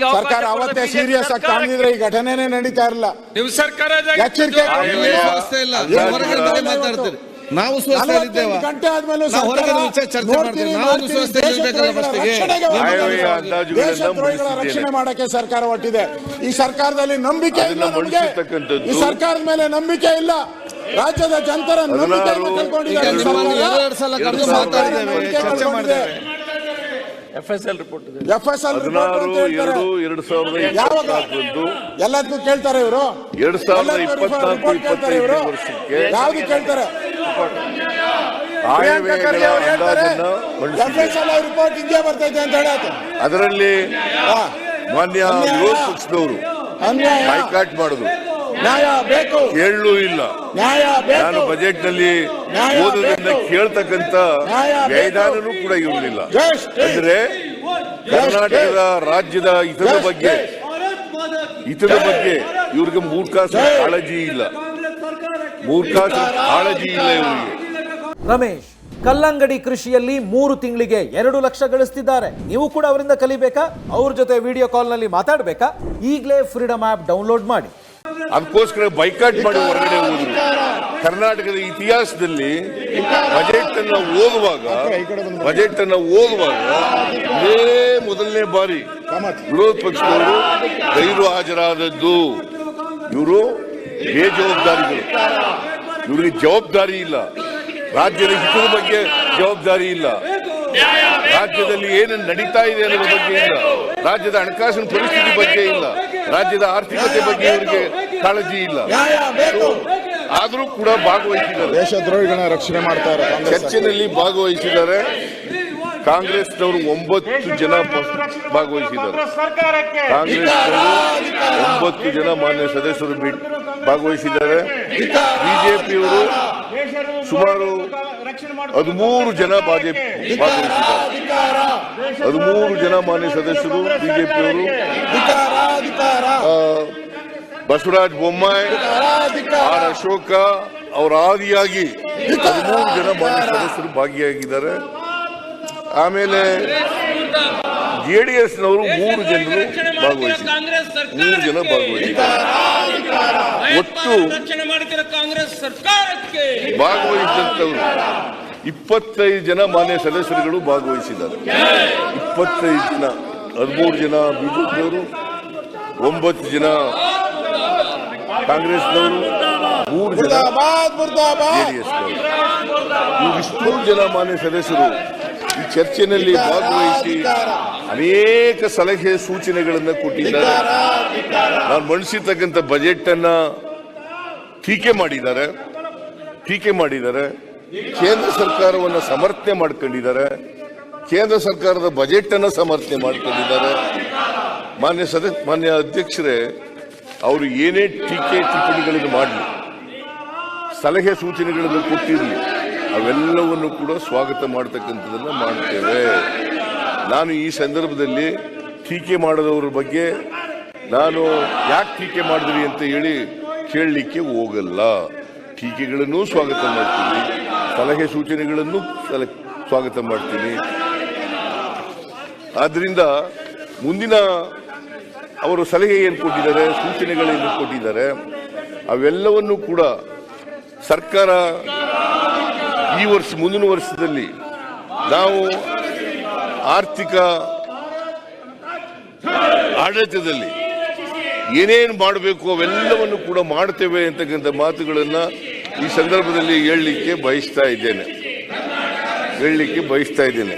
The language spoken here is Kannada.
ಸರ್ಕಾರ ಅವತ್ತೇ ಸೀರಿಯಸ್ ಆಗಿ ಕಾಣಿದ್ರೆ ಈ ಘಟನೆನೇ ನಡೀತಾ ಇರಲಿಲ್ಲ ನೀವು ಸರ್ಕಾರ ಎಚ್ಚರಿಕೆ ನೀವು ಇಲ್ಲ. ನೀವು ಮಾತಾಡ್ತೀರಿ. ನಾವು ಸ್ವಸ್ಥೆಯಲ್ಲಿದ್ದೇವ ನಲವತ್ತೆಂಟು ಗಂಟೆ ಆದ್ಮೇಲೂ ನಾವು ಹೊರಗಡೆ ಚರ್ಚೆ ಮಾಡ್ತೀವಿ. ನಾವು ನೋಡ್ತೀನಿ, ಸ್ವಸ್ಥೆಯಲ್ಲಿರ್ಬೇಕಲ್ಲ ಫಸ್ಟಿಗೆ. ರಕ್ಷಣೆಗೆ ದೇಶದ್ರೋಹಿಗಳ ರಕ್ಷಣೆ ಮಾಡಕ್ಕೆ ಸರ್ಕಾರ ಹೊಟ್ಟಿದೆ ಈ ಸರ್ಕಾರದಲ್ಲಿ ನಂಬಿಕೆ ಇಲ್ಲ ಈ ಸರ್ಕಾರದ ಮೇಲೆ ನಂಬಿಕೆ ಇಲ್ಲ. ರಾಜ್ಯದ ಜನತರ ನಂಬಿಕೆಯನ್ನು ಹದಿನಾರು ಕಳ್ಕೊಂಡಿದ್ದಾರೆ. ಎಫ್ ಎಸ್ ಎಲ್ ರಿಪೋರ್ಟ್ ಇದೆ. ಎಫ್ ಎಸ್ ಎಲ್ ಹದಿನಾರು ಎರಡು ಎರಡು ಸಾವಿರದ ಯಾವಾಗ? ಇಪ್ಪತ್ನಾಲ್ಕರಂದು ಎಲ್ಲದಕ್ಕೂ ಕೇಳ್ತಾರೆ ಇವರು. ಎರಡು ಸಾವಿರದ ಎಲ್ಲದಕ್ಕೂ ಇಪ್ಪತ್ನಾಲ್ಕು ರಿಪೋರ್ಟ್ ಕೇಳ್ತಾರೆ ಇವರು. ಇಪ್ಪತ್ತೈದನೇ ವರ್ಷಕ್ಕೆ ಯಾವ್ದು ಕೇಳ್ತಾರೆ? ಆಯವ್ಯಯಗಳ ಅಂದಾಜನ್ನ ಎಫ್ ಮಂಡಿಸಿದೆ ಎಸ್ ಎಲ್ ರಿಪೋರ್ಟ್ ಹಿಂಗೆ ಬರ್ತೈತೆ ಅಂತ ಹೇಳತ್ತೆ ಅದರಲ್ಲಿ. ಮಾನ್ಯ. ವಿರೋಧ ಪಕ್ಷದವರು ಅನ್ಯಾಯ. ಬಾಯ್ಕಾಟ್ ಮಾಡಿದ್ರು ನ್ಯಾಯ ಬೇಕು. ಇಲ್ಲ. ನ್ಯಾಯ ನಾನು ಬಜೆಟ್ನಲ್ಲಿ ಓದೋದ್ರಿಂದ. ಕೇಳ್ತಕ್ಕಂತ ವ್ಯಯದಾನನೂ ಕೂಡ ಇರಲಿಲ್ಲ ಅಂದ್ರೆ ಕರ್ನಾಟಕದ ರಾಜ್ಯದ ಹಿತದ ಬಗ್ಗೆ ಹಿತದ ಬಗ್ಗೆ ಇವ್ರಿಗೆ ಮೂರ್ಖಾಸ ಕಾಳಜಿ ಇಲ್ಲ. ಮೂರ್ಖಾಸ ಕಾಳಜಿ ಇಲ್ಲ ಇವರಿಗೆ. ರಮೇಶ್ ಕಲ್ಲಂಗಡಿ ಕೃಷಿಯಲ್ಲಿ ಮೂರು ತಿಂಗಳಿಗೆ ಎರಡು ಲಕ್ಷ ಗಳಿಸ್ತಿದ್ದಾರೆ. ನೀವು ಕೂಡ ಅವರಿಂದ ಕಲಿಬೇಕಾ? ಅವ್ರ ಜೊತೆ ವಿಡಿಯೋ ಕಾಲ್ನಲ್ಲಿ ಮಾತಾಡಬೇಕಾ? ಈಗಲೇ ಫ್ರೀಡಮ್ ಆ್ಯಪ್ ಡೌನ್ಲೋಡ್ ಮಾಡಿ. ಅದಕ್ಕೋಸ್ಕರ ಬೈಕಾಟ್ ಮಾಡಿ ಹೊರಗಡೆ ಹೋದ್ರು. ಕರ್ನಾಟಕದ ಇತಿಹಾಸದಲ್ಲಿ ಬಜೆಟ್ ಅನ್ನ ಓದುವಾಗ ಬಜೆಟ್ ಅನ್ನ ಓದುವಾಗ ಇದೇ ಮೊದಲನೇ ಬಾರಿ ವಿರೋಧ ಪಕ್ಷದವರು ಗೈರು ಹಾಜರಾದದ್ದು. ಇವರು ಬೇಜವಾಬ್ದಾರಿಗಳು ಇವರಿಗೆ ಜವಾಬ್ದಾರಿ ಇಲ್ಲ. ರಾಜ್ಯದ ಹಿತದ ಬಗ್ಗೆ ಜವಾಬ್ದಾರಿ ಇಲ್ಲ. ರಾಜ್ಯದಲ್ಲಿ ಏನು ನಡೀತಾ ಇದೆ ಅನ್ನೋದ್ರ ಬಗ್ಗೆ ಇಲ್ಲ. ರಾಜ್ಯದ ಹಣಕಾಸಿನ ಪರಿಸ್ಥಿತಿ ಬಗ್ಗೆ ಇಲ್ಲ. ರಾಜ್ಯದ ಆರ್ಥಿಕತೆ ಬಗ್ಗೆ ಇವರಿಗೆ ಕಾಳಜಿ ಇಲ್ಲ. ಆದರೂ ಕೂಡ ಭಾಗವಹಿಸಿದ್ದಾರೆ. ದೇಶದ್ರೋಹಿಗಳನ್ನ ರಕ್ಷಣೆ ಮಾಡ್ತಾರೆ ಚರ್ಚೆನಲ್ಲಿ ಭಾಗವಹಿಸಿದ್ದಾರೆ. ಕಾಂಗ್ರೆಸ್ನವರು ಒಂಬತ್ತು ಜನ ಭಾಗವಹಿಸಿದ್ದಾರೆ. ಕಾಂಗ್ರೆಸ್ ಒಂಬತ್ತು ಜನ ಮಾನ್ಯ ಸದಸ್ಯರು ಭಾಗವಹಿಸಿದ್ದಾರೆ. ಬಿಜೆಪಿಯವರು ಸುಮಾರು ಹದಿಮೂರು ಜನ ಬಿಜೆಪಿ ಭಾಗವಹಿಸಿದ್ದಾರೆ ಹದಿಮೂರು ಜನ ಮಾನ್ಯ ಸದಸ್ಯರು ಬಿಜೆಪಿಯವರು. ಬಸವರಾಜ ಬೊಮ್ಮಾಯಿ ಆರ್ ಅಶೋಕ ಅವರ ಆದಿಯಾಗಿ ಹದಿಮೂರು ಜನ ಮಾನ್ಯ ಸದಸ್ಯರು ಭಾಗಿಯಾಗಿದ್ದಾರೆ. ಆಮೇಲೆ ಜೆಡಿಎಸ್ನವರು ಮೂರು ಜನರು ಭಾಗವಹಿಸಿದ್ದಾರೆ. ಮೂರು ಜನ ಭಾಗವಹಿಸಿದ್ದಾರೆ. ಒಟ್ಟು ರಕ್ಷಣೆ ಮಾಡ್ತಿರೋ ಕಾಂಗ್ರೆಸ್ ಸರ್ಕಾರಕ್ಕೆ ಭಾಗವಹಿಸಿದಂತವರು ಇಪ್ಪತ್ತೈದು ಜನ ಮಾನ್ಯ ಸದಸ್ಯರುಗಳು ಭಾಗವಹಿಸಿದ್ದಾರೆ. ಇಪ್ಪತ್ತೈದು ಜನ ಹದಿಮೂರು ಜನ ಬಿಜೆಪಿಯವರು ಒಂಬತ್ತು ಜನ ಕಾಂಗ್ರೆಸ್ನವರು ಮೂರು ಜನ ಮುರ್ದಾಬಾದ್ ಮುರ್ದಾಬಾದ್. ಜೆಡಿಎಸ್ ಜನ ಮಾನ್ಯ ಸದಸ್ಯರು ಈ ಚರ್ಚೆನಲ್ಲಿ ಭಾಗವಹಿಸಿ ಅನೇಕ ಸಲಹೆ ಸೂಚನೆಗಳನ್ನು ಕೊಟ್ಟಿದ್ದಾರೆ. ನಾನು ಮಂಡಿಸಿರ್ತಕ್ಕಂಥ ಬಜೆಟ್ ಅನ್ನ ಟೀಕೆ ಮಾಡಿದ್ದಾರೆ. ಟೀಕೆ ಮಾಡಿದ್ದಾರೆ. ಕೇಂದ್ರ ಸರ್ಕಾರವನ್ನು ಸಮರ್ಥನೆ ಮಾಡ್ಕೊಂಡಿದ್ದಾರೆ. ಕೇಂದ್ರ ಸರ್ಕಾರದ ಬಜೆಟ್ ಅನ್ನ ಸಮರ್ಥನೆ ಮಾಡ್ಕೊಂಡಿದ್ದಾರೆ. ಮಾನ್ಯ ಸದಸ್ಯ ಮಾನ್ಯ ಅಧ್ಯಕ್ಷರೇ, ಅವರು ಏನೇ ಟೀಕೆ ಟಿಪ್ಪಣಿಗಳನ್ನು ಮಾಡಲಿ, ಸಲಹೆ ಸೂಚನೆಗಳನ್ನು ಕೊಟ್ಟಿರಲಿ, ಅವೆಲ್ಲವನ್ನು ಕೂಡ ಸ್ವಾಗತ ಮಾಡ್ತಕ್ಕಂಥದ್ದನ್ನು ಮಾಡ್ತೇವೆ. ನಾನು ಈ ಸಂದರ್ಭದಲ್ಲಿ ಟೀಕೆ ಮಾಡಿದವರ ಬಗ್ಗೆ ನಾನು ಯಾಕೆ ಟೀಕೆ ಮಾಡಿದ್ರಿ ಅಂತ ಹೇಳಿ ಕೇಳಲಿಕ್ಕೆ ಹೋಗಲ್ಲ. ಟೀಕೆಗಳನ್ನು ಸ್ವಾಗತ ಮಾಡ್ತೀನಿ. ಸಲಹೆ ಸೂಚನೆಗಳನ್ನು ಸ್ವಾಗತ ಮಾಡ್ತೀನಿ. ಆದ್ರಿಂದ ಮುಂದಿನ ಅವರು ಸಲಹೆ ಏನು ಕೊಟ್ಟಿದ್ದಾರೆ ಸೂಚನೆಗಳೇನು ಕೊಟ್ಟಿದ್ದಾರೆ, ಅವೆಲ್ಲವನ್ನು ಕೂಡ ಸರ್ಕಾರ ಈ ವರ್ಷ, ಮುಂದಿನ ವರ್ಷದಲ್ಲಿ ನಾವು ಆರ್ಥಿಕ ಆಡಳಿತದಲ್ಲಿ ಏನೇನು ಮಾಡಬೇಕು ಅವೆಲ್ಲವನ್ನು ಕೂಡ ಮಾಡ್ತೇವೆ ಅಂತಕ್ಕಂಥ ಮಾತುಗಳನ್ನು ಈ ಸಂದರ್ಭದಲ್ಲಿ ಹೇಳಲಿಕ್ಕೆ ಬಯಸ್ತಾ ಇದ್ದೇನೆ. ಹೇಳಲಿಕ್ಕೆ ಬಯಸ್ತಾ ಇದ್ದೇನೆ.